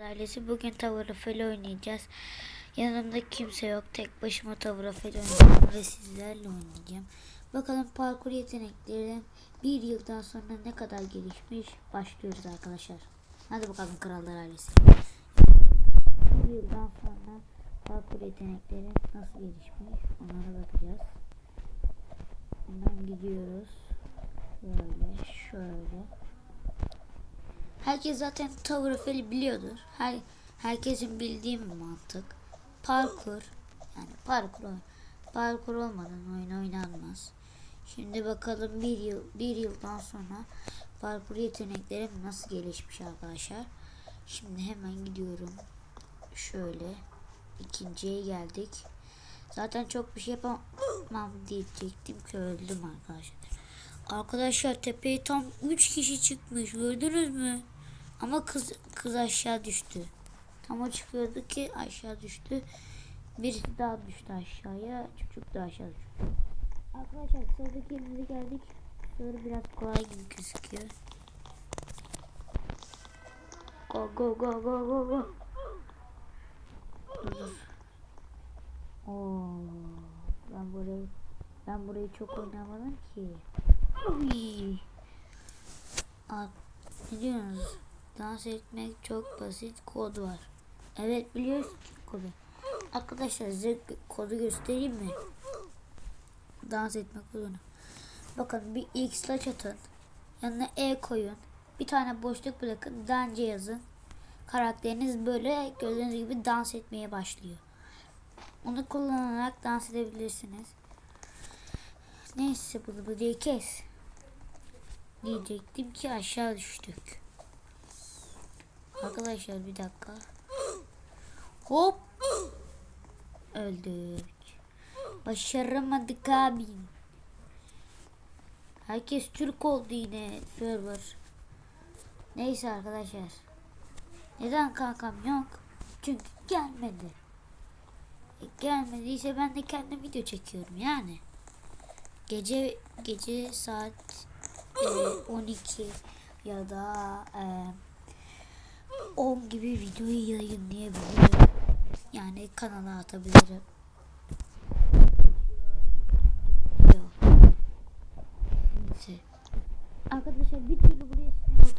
ailesi bugün of Hell oynayacağız. Yanımda kimse yok. Tek başıma of Hell oynayacağım ve sizlerle oynayacağım. Bakalım parkur yeteneklerim bir yıldan sonra ne kadar gelişmiş. Başlıyoruz arkadaşlar. Hadi bakalım krallar ailesi. Bir yıldan sonra parkur yeteneklerim nasıl gelişmiş onlara bakacağız. Hemen gidiyoruz. Böyle şöyle. Herkes zaten Tower Hell'i biliyordur. Her, herkesin bildiği bir mantık. Parkur. Yani parkur parkur olmadan oyun oynanmaz. Şimdi bakalım bir yıl bir yıldan sonra parkur yeteneklerim nasıl gelişmiş arkadaşlar. Şimdi hemen gidiyorum. Şöyle ikinciye geldik. Zaten çok bir şey yapamam diyecektim ki öldüm arkadaşlar. Arkadaşlar tepeye tam 3 kişi çıkmış gördünüz mü? Ama kız kız aşağı düştü. Tam o çıkıyordu ki aşağı düştü. Birisi daha düştü aşağıya. Çocuk da aşağı düştü. Arkadaşlar sıradaki yerimize geldik. Sonra biraz kolay gibi gözüküyor. Go go go go go go. Oo, ben burayı ben burayı çok oynamadım ki. Uy. Aa, ne diyorsunuz? Dans etmek çok basit kod var. Evet biliyoruz ki kodu. Arkadaşlar size kodu göstereyim mi? Dans etme kodunu. Bakın bir X slash atın. Yanına E koyun. Bir tane boşluk bırakın. Dance yazın. Karakteriniz böyle gördüğünüz gibi dans etmeye başlıyor. Onu kullanarak dans edebilirsiniz. Neyse bunu buraya kes. Diyecektim ki aşağı düştük. Arkadaşlar bir dakika. Hop. Öldük. Başaramadık abi. Herkes Türk oldu yine server. Neyse arkadaşlar. Neden kankam yok? Çünkü gelmedi. E, gelmediyse ben de kendim video çekiyorum yani. Gece gece saat e, 12 ya da e, 10 gibi videoyu yayınlayabilirim. Yani kanala atabilirim. Neyse. Arkadaşlar bir türlü buraya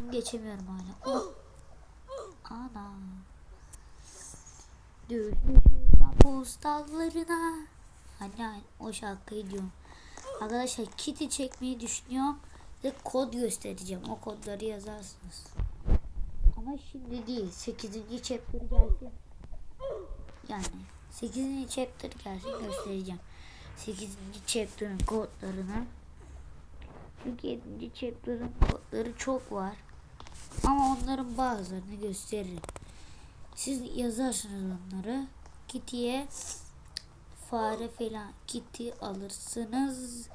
oldum geçemiyorum hala. Oh. Ana. Düşmüşüm mahpus dallarına. Hani o şarkıyı diyorum. Arkadaşlar kiti çekmeyi düşünüyorum. Ve kod göstereceğim. O kodları yazarsınız. Ama şimdi değil. 8. chapter gelsin. Yani 8. chapter gelsin göstereceğim. 8. chapter'ın kodlarını. Çünkü 7. chapter'ın kodları çok var. Ama onların bazılarını gösteririm. Siz yazarsınız onları. Kitty'ye fare falan kiti alırsınız.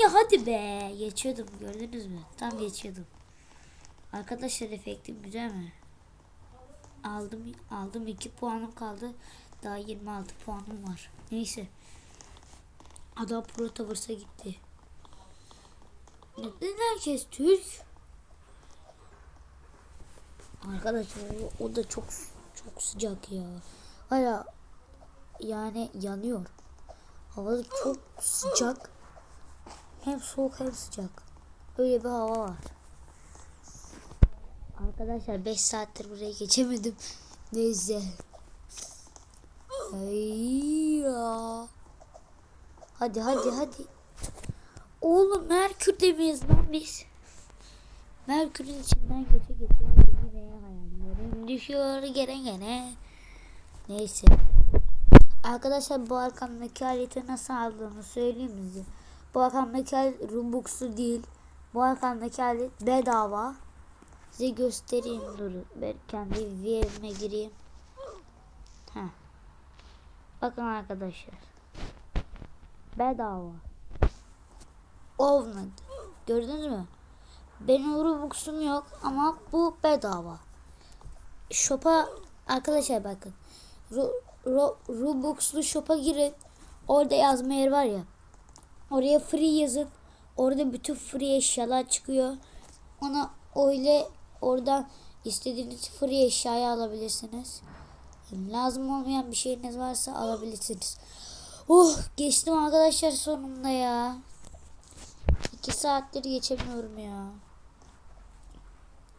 Ya hadi be. Geçiyordum gördünüz mü? Tam geçiyordum. Arkadaşlar efektim güzel mi? Aldım aldım 2 puanım kaldı. Daha 26 puanım var. Neyse. Adam Pro Towers'a gitti. Neden herkes Türk? Arkadaşlar o da çok çok sıcak ya. Hala yani yanıyor. Hava çok sıcak. Hem soğuk hem sıcak. Öyle bir hava var. Arkadaşlar 5 saattir buraya geçemedim. Neyse. Ay ya. Hadi hadi hadi. Oğlum Merkür'de miyiz lan biz? Merkür'ün içinden geçe geçe yine hayallerim düşüyor gene gene. Neyse. Arkadaşlar bu arkamdaki aleti nasıl aldığımı söyleyeyim size? Bu arkamdaki alet Rubux'u değil. Bu arkamdaki alet bedava. Size göstereyim durun. Ben kendi yerime gireyim. Heh. Bakın arkadaşlar. Bedava. Olmadı. Gördünüz mü? Benim Rubux'um yok ama bu bedava. Shop'a arkadaşlar bakın. Ru, Rubux'lu shop'a girin. Orada yazma yer var ya. Oraya free yazın. Orada bütün free eşyalar çıkıyor. Ona öyle oradan İstediğiniz free eşyayı alabilirsiniz. Lazım olmayan bir şeyiniz varsa alabilirsiniz. Oh geçtim arkadaşlar sonunda ya. İki saattir geçemiyorum ya.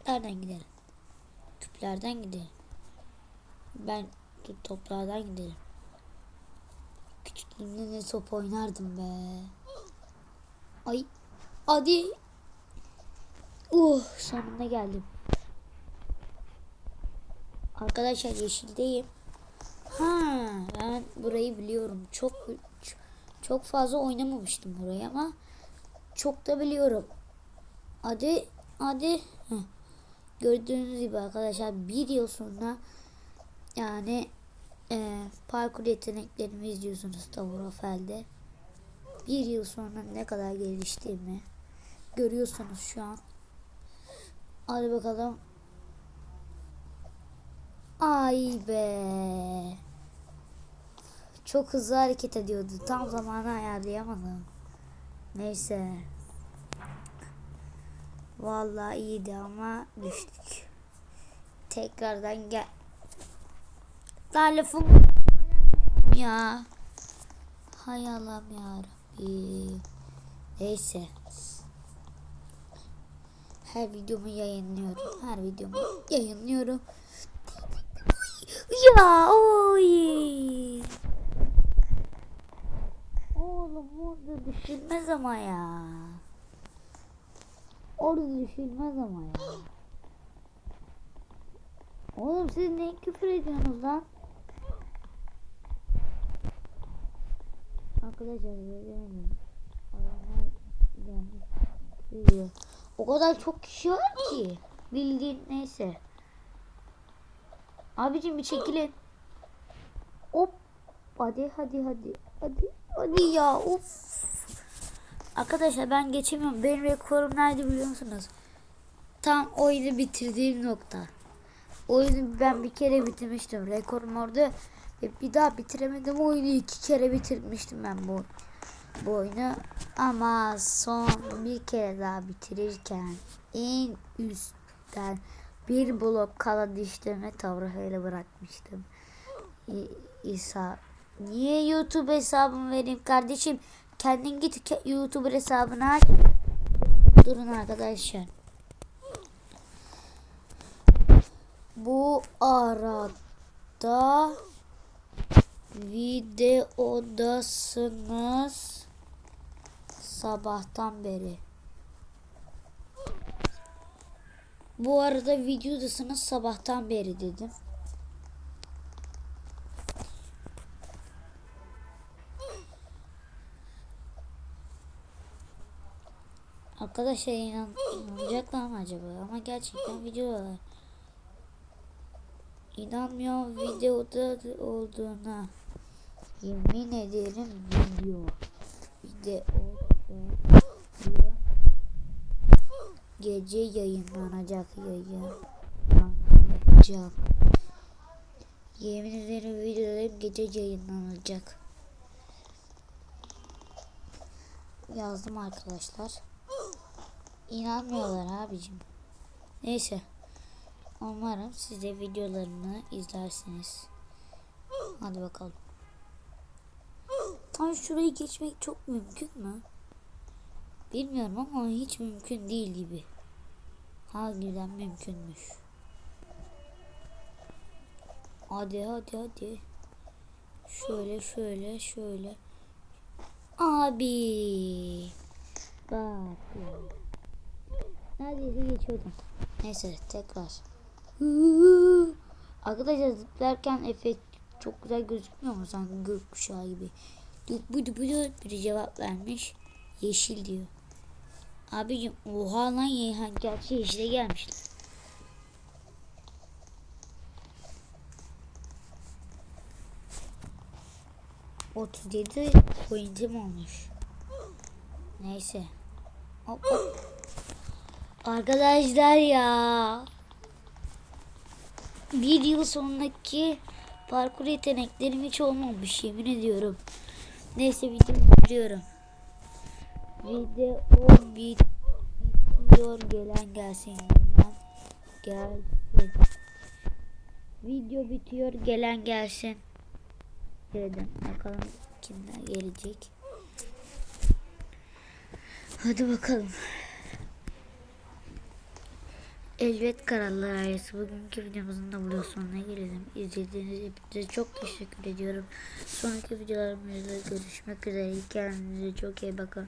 Nereden gidelim? Küplerden gidelim. Ben toplardan gidelim. Küçüklüğümde ne top oynardım be. Ay. Hadi. Uh sonunda geldim. Arkadaşlar yeşildeyim. Ha ben burayı biliyorum. Çok çok fazla oynamamıştım burayı ama çok da biliyorum. Hadi hadi. Gördüğünüz gibi arkadaşlar bir yıl sonra yani e, parkur yeteneklerimi izliyorsunuz Tavrofel'de. Bir yıl sonra ne kadar geliştiğimi görüyorsunuz şu an. Hadi bakalım. Ay be. Çok hızlı hareket ediyordu. Tam zamanı ayarlayamadım. Neyse. Vallahi iyiydi ama düştük. Tekrardan gel. Daha lafım ya. Hay Allah'ım ya. Neyse. Her videomu yayınlıyorum. Her videomu yayınlıyorum. Ya oy. Oğlum orada düşülmez ama ya. Orada düşülmez ama ya. Oğlum siz ne küfür ediyorsunuz lan? Arkadaşlar göremedim. Adamlar gelmiş. O kadar çok kişi var ki. Bildiğin neyse. Abicim bir çekilin. Hop. Hadi hadi hadi. Hadi. Hadi ya. Of. Arkadaşlar ben geçemiyorum. Benim rekorum nerede biliyor musunuz? Tam oyunu bitirdiğim nokta. Oyunu ben bir kere bitirmiştim. Rekorum orada. Ve bir daha bitiremedim. Oyunu iki kere bitirmiştim ben bu, bu oyunu. Ama son bir kere daha bitirirken en üstten bir blok kala düştüğümde tavrahıyla bırakmıştım. İsa niye YouTube hesabımı vereyim kardeşim? Kendin git YouTube hesabını aç. Durun arkadaşlar. Bu arada videodasınız sabahtan beri. Bu arada videodasınız sabahtan beri dedim. Arkadaşlar inan inanacaklar mı acaba? Ama gerçekten videolar. İnanmıyorum videoda olduğuna. Yemin ederim video. Video. video. Gece yayınlanacak yayınlanacak. Yemin ederim videolarım gece yayınlanacak. Yazdım arkadaşlar. İnanmıyorlar abicim. Neyse. Umarım siz de videolarımı izlersiniz. Hadi bakalım. Tam şurayı geçmek çok mümkün mü? Bilmiyorum ama hiç mümkün değil gibi. Harbiden mümkünmüş. Hadi hadi hadi. Şöyle şöyle şöyle. Abi. Bak. Neredeyse geçiyordum. Neyse tekrar. Arkadaşlar zıplarken efekt çok güzel gözükmüyor mu sanki gökkuşağı gibi. Buydu buydu biri cevap vermiş. Yeşil diyor. Abicim oha lan Yeyhan gerçi yeşile gelmişler. Otuz yedi pointim olmuş. Neyse. Hop. Arkadaşlar ya. Bir yıl sonraki parkur yeteneklerim hiç olmamış yemin ediyorum. Neyse videoyu bitiriyorum. Video bit bitiyor gelen gelsin. Gelsin. Video bitiyor. Gelen gelsin. Dedim. Bakalım kimler gelecek. Hadi bakalım. Elbet Kararlar ailesi bugünkü videomuzun da burada sonuna gelelim. İzlediğiniz için çok teşekkür ediyorum. Sonraki videolarımızda görüşmek üzere. Kendinize çok iyi bakın.